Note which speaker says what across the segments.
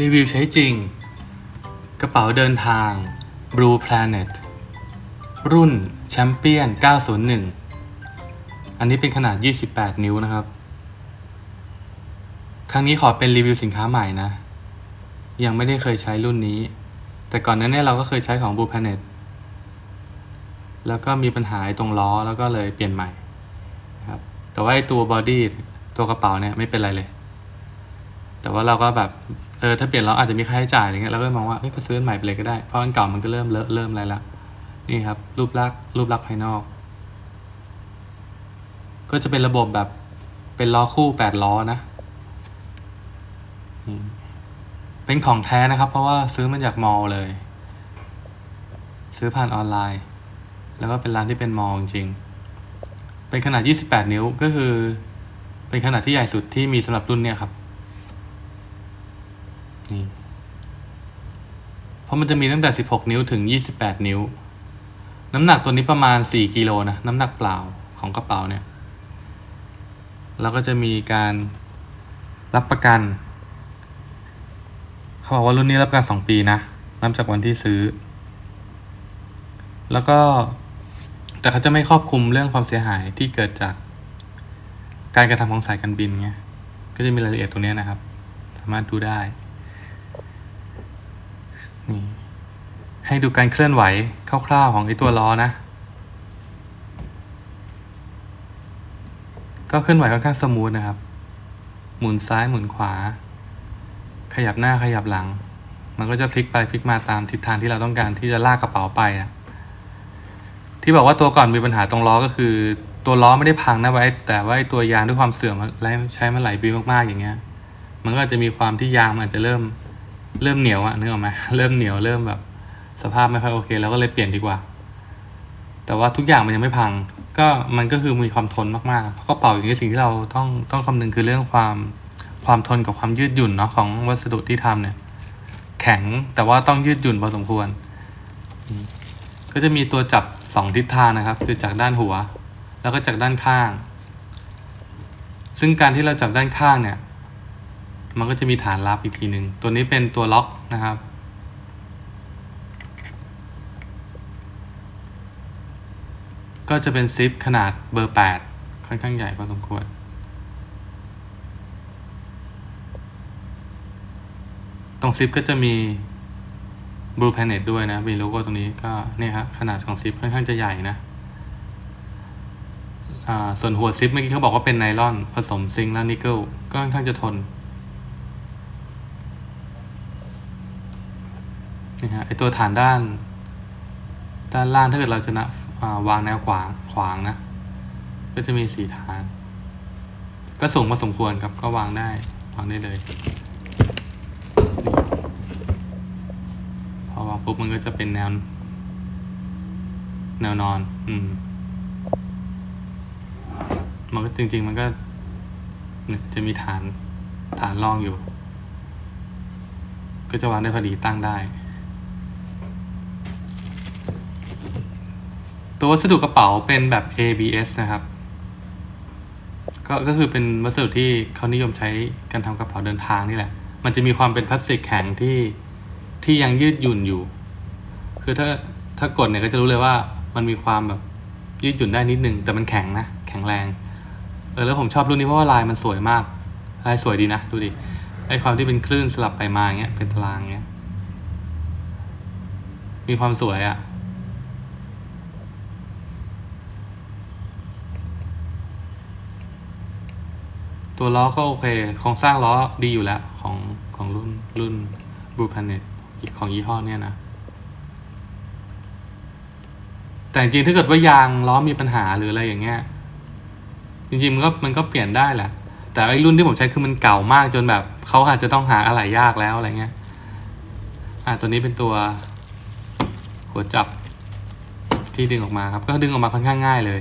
Speaker 1: รีวิวใช้จริง กระเป๋าเดินทาง Blue Planet รุ่นแชมเปี้ยน 901 อันนี้เป็นขนาด 28 นิ้วนะครับ ครั้งนี้ขอเป็นรีวิวสินค้าใหม่นะ ยังไม่ได้เคยใช้รุ่นนี้ แต่ก่อนนั้นเนี่ยเราก็เคยใช้ของ Blue Planet แล้วก็มีปัญหาตรงล้อแล้วก็เลยเปลี่ยนใหม่นะครับ แต่ว่าตัวบอดี้ตัวกระเป๋าเนี่ยไม่เป็นไรเลย แต่ว่าเราก็แบบ ออถ้าเปลี่ยนล้ออาจจะมีค่าใช้จ่ายอะไรเงี้ยเราก็มองว่าเอ้ยซื้ออันใหม่ไปเลยก็ได้เพราะอันเก่ามันก็เริ่มเลอะเริ่มอะไรละนี่ครับ รูปลักษณ์รูปลักษณ์ภายนอก ก็จะเป็นระบบแบบเป็นล้อคู่แปดล้อนะเป็นของแท้นะครับ เพราะว่าซื้อมาจากมอลเลย ซื้อผ่านออนไลน์ แล้วก็เป็นร้านที่เป็นมอลจริงเป็นขนาด 28 นิ้วก็คือ เป็นขนาดที่ใหญ่สุดที่มีสำหรับรุ่นเนี่ยครับ นี่ เพราะมันจะมีตั้งแต่ 16 นิ้วถึง 28 นิ้ว น้ำหนักตัวนี้ประมาณ 4 กิโลนะ น้ำหนักเปล่าของกระเป๋าเนี่ย แล้วก็จะมีการรับประกัน เขาบอกว่ารุ่นนี้รับประกัน 2 ปีนะ นับจากวันที่ซื้อ แล้วก็ แต่เขาจะไม่ครอบคลุมเรื่องความเสียหายที่เกิดจากการกระทำของสายการบินไง ก็จะมีรายละเอียดตรงนี้นะครับ สามารถดูได้ นี่ให้ดูการเคลื่อนไหวคร่าวๆของไอ้ตัวล้อนะ ก็เคลื่อนไหวค่อนข้างสมูทนะครับ หมุนซ้ายหมุนขวา ขยับหน้าขยับหลัง มันก็จะพลิกไปพลิกมาตามทิศทางที่เราต้องการที่จะลากกระเป๋าไปอะที่บอกว่าตัวก่อนมีปัญหาตรงล้อก็คือ ตัวล้อไม่ได้พังนะไว้ แต่ว่าไอ้ตัวยางด้วยความเสื่อมใช้มาหลายปีมากๆอย่างเงี้ย มันก็จจะมีความที่ยางมันอาจจะเริ่ม เริ่มเหนียวอะนึกออกไหมเริ่มเหนียวเริ่มแบบสภาพไม่ค่อยโอเค แล้วก็เลยเปลี่ยนดีกว่า แต่ว่าทุกอย่างมันยังไม่พัง ก็มันก็คือมีความทนมากๆเพราะกระเป๋าอย่างนี้สิ่งที่เราต้องต้องคำนึงคือเรื่องความความทนกับความยืดหยุ่นเนาะของวัสดุที่ทำเนี่ย แข็งแต่ว่าต้องยืดหยุ่นพอสมควร ก็จะมีตัวจับสองทิศทางนะครับ คือจากด้านหัว แล้วก็จากด้านข้าง ซึ่งการที่เราจับด้านข้างเนี่ย มันก็จะมีฐานรับอีกทีหนึ่งตัวนี้เป็นตัวล็อกนะครับ ก็จะเป็นซิปขนาดเบอร์ 8 ค่อนข้างใหญ่พอสมควร ตรงซิปก็จะมี Blue Planet ด้วยนะ มีโลโก้ตรงนี้ก็เนี่ยครับขนาดของซิปค่อนข้างจะใหญ่นะอ่าส่วนหัวซิปเมื่อกี้เขาบอกว่าเป็นไนลอนผสมซิงค์และนิกเกิลก็ค่อนข้างจะทน นี่ฮะไอตัวฐานด้าน ด้านล่างถ้าเกิดเราจะนะอ่าวางแนวขวางขวางนะ ก็จะมีสี่ฐาน ก็สูงพอสมควรครับก็วางได้วางได้เลยพอวางปุ๊บมันก็จะเป็นแนว แนวนอน อืมมันก็จริง ๆ มันก็จะมีฐานฐานรองอยู่ ก็จะวางได้พอดีตั้งได้ ตัววัสดุกระเป๋าเป็นแบบ ABS นะครับ ก็ก็คือเป็นวัสดุที่เขานิยมใช้การทำกระเป๋าเดินทางนี่แหละ มันจะมีความเป็นพลาสติกแข็งที่ที่ยังยืดหยุ่นอยู่ คือถ้าถ้ากดเนี่ยก็จะรู้เลยว่ามันมีความแบบยืดหยุ่นได้นิดนึง แต่มันแข็งนะ แข็งแรง เออแล้วผมชอบรุ่นนี้เพราะว่าลายมันสวยมาก ลายสวยดีนะ ดูดิ ไอความที่เป็นคลื่นสลับไปมาเงี้ย เป็นตารางเงี้ย มีความสวยอะ่ะ ตัวล้อก็โอเคโครงสร้างล้อดีอยู่แล้วของของรุ่นรุ่น Blue Planet ของยี่ห้อเนี่ยนะ แต่จริงๆถ้าเกิดว่ายางล้อมีปัญหาหรืออะไรอย่างเงี้ย จริงๆมันก็มันก็เปลี่ยนได้แหละ แต่ไอ้รุ่นที่ผมใช้คือมันเก่ามากจนแบบเขาอาจจะต้องหาอะไหล่ยากแล้วอะไรเงี้ย อ่าตัวนี้เป็นตัวหัวจับที่ดึงออกมาครับ ก็ดึงออกมาค่อนข้างง่ายเลย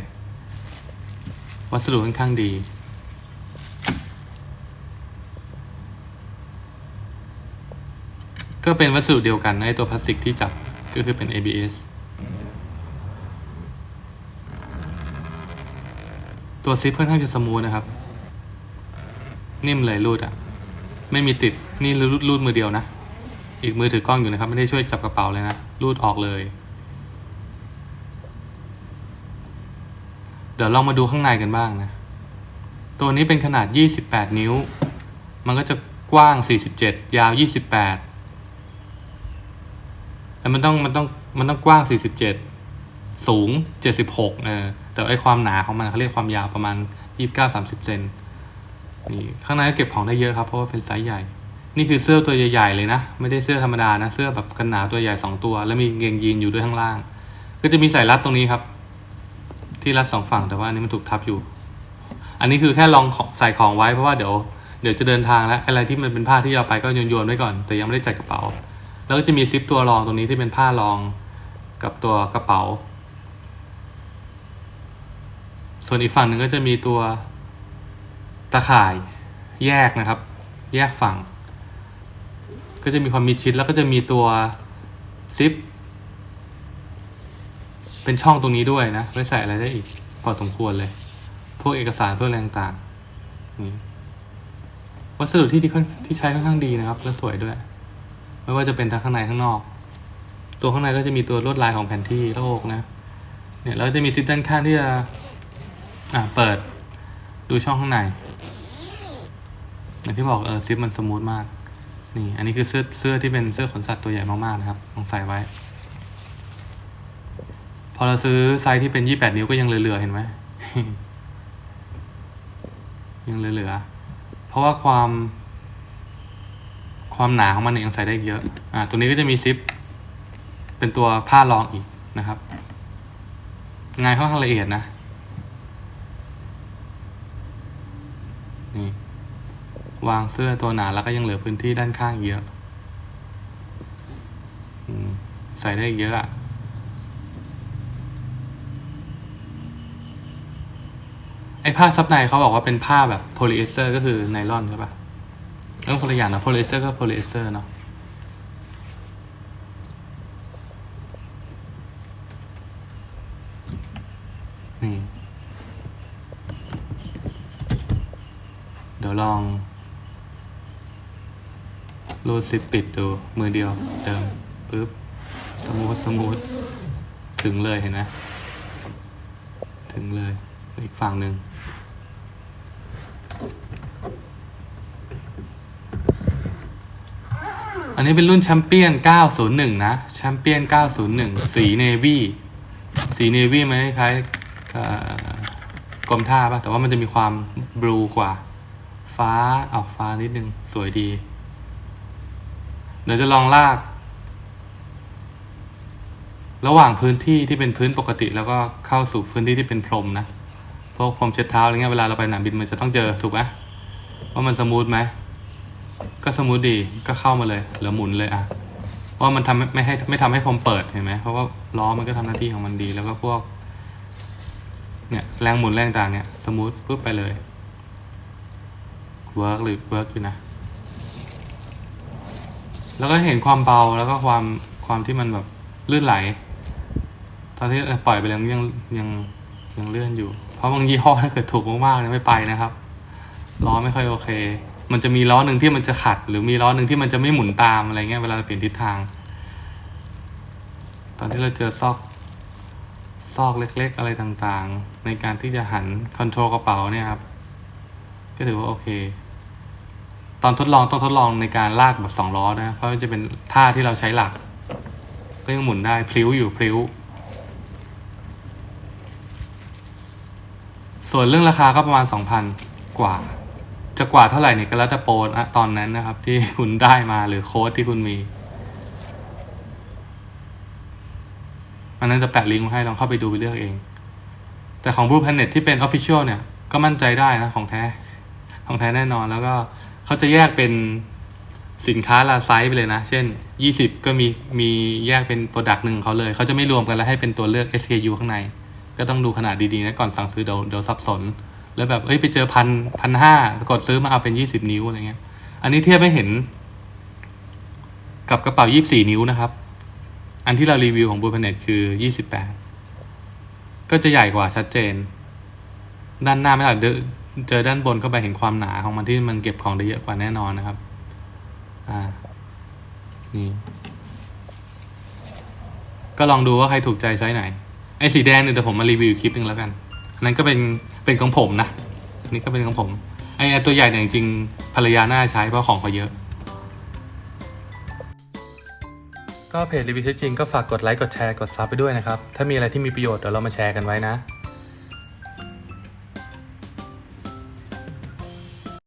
Speaker 1: วัสดุค่อนข้างดี ก็เป็นวัสดุเดียวกันไอตัวพลาสติกที่จับก็คือเป็น ABS ตัวซิปค่อนข้างจะสมูทนะครับ นิ่มเลยรูดอะ่ะ ไม่มีติดนี่รูดรูดมือเดียวนะ อีกมือถือกล้องอยู่นะครับ ไม่ได้ช่วยจับกระเป๋าเลยนะ รูดออกเลย เดี๋ยวลองมาดูข้างในกันบ้างนะ ตัวนี้เป็นขนาด 28 นิ้ว มันก็จะกว้าง 47 ยาว 28 แล้วมันต้องมันต้องมันต้องกว้าง 47 สูง 76เออแต่ไอความหนาของมันเขาเรียกความยาวประมาณ 29-30 เซนนี่ข้างในก็เก็บของได้เยอะครับ เพราะว่าเป็นไซส์ใหญ่ นี่คือเสื้อตัวใหญ่ๆเลยนะ ไม่ได้เสื้อธรรมดานะ เสื้อแบบกันหนาวตัวใหญ่สองตัว แล้วมีกงเกงยีนอยู่ด้วยข้างล่าง ก็จะมีสายรัดตรงนี้ครับ ที่รัดสองฝั่งแต่ว่าอันนี้มันถูกทับอยู่ อันนี้คือแค่ลองของใส่ของไว้เพราะว่าเดี๋ยวเดี๋ยวจะเดินทางแล้วอะไรที่มันเป็นผ้าที่เอาไปก็โยนโยนๆไว้ก่อน แต่ยังไม่ได้จัดกระเป๋า แล้วก็จะมีซิปตัวรองตรงนี้ที่เป็นผ้ารองกับตัวกระเป๋า ส่วนอีกฝั่งหนึ่งก็จะมีตัวตะข่ายแยกนะครับ แยกฝั่ง ก็จะมีความมีชิดแล้วก็จะมีตัวซิปเป็นช่องตรงนี้ด้วยนะไว้ใส่อะไรได้อีก พอสมควรเลย พวกเอกสารพวกอะไรต่างๆนี่วัสดุที่ที่ค่อนที่ใช้ค่อนข้างดีนะครับ และสวยด้วย ไม่ว่าจะเป็นทั้งข้างในข้างนอก ตัวข้างในก็จะมีตัวลวดลายของแผนที่โลกนะเนี่ยแล้วจะมีซิปด้านข้างที่จะอ่าเปิดดูช่องข้างในอย่างที่บอกเออซิปมันสมูทมากนี่อันนี้คือเสื้อเสื้อที่เป็นเสื้อขนสัตว์ตัวใหญ่มากๆนะครับลองใส่ไว้ พอเราซื้อไซส์ที่เป็น28นิ้วก็ยังเหลือๆเห็นไหมยังเหลือๆเพราะว่าความ ความหนาของมันเนี่ยยังใส่ได้เยอะ อ่า ตัวนี้ก็จะมีซิป เป็นตัวผ้ารองอีกนะครับ งานค่อนข้างละเอียดนะ นี่ วางเสื้อตัวหนาแล้วก็ยังเหลือพื้นที่ด้านข้างเยอะ ใส่ได้เยอะอะไอ้ผ้าซับในเขาบอกว่าเป็นผ้าแบบโพลีเอสเตอร์ก็คือไนลอนใช่ปะ ต้องคนละอย่างนะโพลีเอสเตอร์ก็โพลีเอสเตอร์เนาะนี่เดี๋ยวลองรูดซิปปิดดูมือเดียวเดิมปึ๊บสมูทสมูทถึงเลยเห็นไหมถึงเลยอีกฝั่งหนึ่ง นนี้เป็นรุ่นแชมเปี้ยน 901 นะ แชมเปี้ยน 901 สีเนวี่ สีเนวี่มันคล้ายกรมท่าป่ะแต่ว่ามันจะมีความบลูกว่า ฟ้าออกฟ้านิดนึง สวยดี เดี๋ยวจะลองลาก ระหว่างพื้นที่ที่เป็นพื้นปกติ แล้วก็เข้าสู่พื้นที่ที่เป็นพรมนะพวกพรมเช็ดเท้าอะไรเงี้ยเวลาเราไปสนามบินมันจะต้องเจอถูกไหมว่ามันสมูทไหม ก็สมูทดีก็เข้ามาเลยเหลือหมุนเลยอะว่ามันทำไม่ไม่ให้ไม่ทำให้พรมเปิดเห็นไหมเพราะว่าล้อมันก็ทำหน้าที่ของมันดี แล้วก็พวก เนี่ยแรงหมุนแรงต่างเนี่ยสมูทปุ๊บไปเลยเวิร์กหรือเวิร์กอยู่นะ แล้วก็เห็นความเบาแล้วก็ความความที่มันแบบลื่นไหล ตอนที่ปล่อยไปแล้วยังยังยังเลื่อนอยู่ เพราะบางยี่ห้อถ้าเกิดถูกมากๆเนี่ยไม่ไปนะครับล้อไม่ค่อยโอเค มันจะมีล้อหนึ่งที่มันจะขัด หรือมีล้อหนึ่งที่มันจะไม่หมุนตามอะไรเงี้ยเวลาเราเปลี่ยนทิศทาง ตอนที่เราเจอซอกซอกเล็ก ๆ อะไรต่างๆ ในการที่จะหันคอนโทรลกระเป๋าเนี่ยครับ ก็ถือว่าโอเค ตอนทดลองต้องทดลองในการลากแบบสองล้อนะ เพราะมันจะเป็นท่าที่เราใช้หลัก ก็ยังหมุนได้พลิ้วอยู่พลิ้ว ส่วนเรื่องราคาก็ประมาณสองพันกว่า จะกว่าเท่าไหร่เนี่ยก็แล้วแต่โปรนะตอนนั้นนะครับ ที่คุณได้มาหรือโค้ดที่คุณมี อันนั้นจะแปะลิงก์ให้ลองเข้าไปดูไปเลือกเอง แต่ของ Blue Planet ที่เป็น Official เนี่ย ก็มั่นใจได้นะของแท้ ของแท้แน่นอนแล้วก็เขาจะแยกเป็นสินค้าละไซส์ไปเลยนะ เช่น 20 ก็มีมีแยกเป็นโปรดักต์หนึ่งของเขาเลย เขาจะไม่รวมกันแล้วให้เป็นตัวเลือก SKU ข้างใน ก็ต้องดูขนาดดีๆนะก่อนสั่งซื้อเดี๋ยวเดี๋ยวสับสน แล้วแบบเอ้ยไปเจอพันพันห้ากดซื้อมาเอาเป็น20นิ้วอะไรเงี้ย อันนี้เทียบให้เห็น กับกระเป๋า24นิ้วนะครับ อันที่เรารีวิวของ Blue Planet คือ28ก็จะใหญ่กว่าชัดเจน ด้านหน้าไม่ได้เจอด้านบนเข้าไปเห็นความหนาของมันที่มันเก็บของได้เยอะกว่าแน่นอนนะครับ อ่า นี่ ก็ลองดูว่าใครถูกใจไซส์ไหน ไอ้สีแดงเนี่ยเดี๋ยวผมมารีวิวคลิปหนึ่งแล้วกัน นั้นก็เป็นเป็นของผมนะน,นี่ก็เป็นของผมไอ้ตัวใหญ่เนี่ยจริงๆภรรยาน่าใช้เพราะของเขาเยอะ ก็เพจรีวิวใช้จริงก็ฝากกดไลค์กดแชร์กดซับไปด้วยนะครับ ถ้ามีอะไรที่มีประโยชน์เดี๋ยวเรามาแชร์กันไว้นะ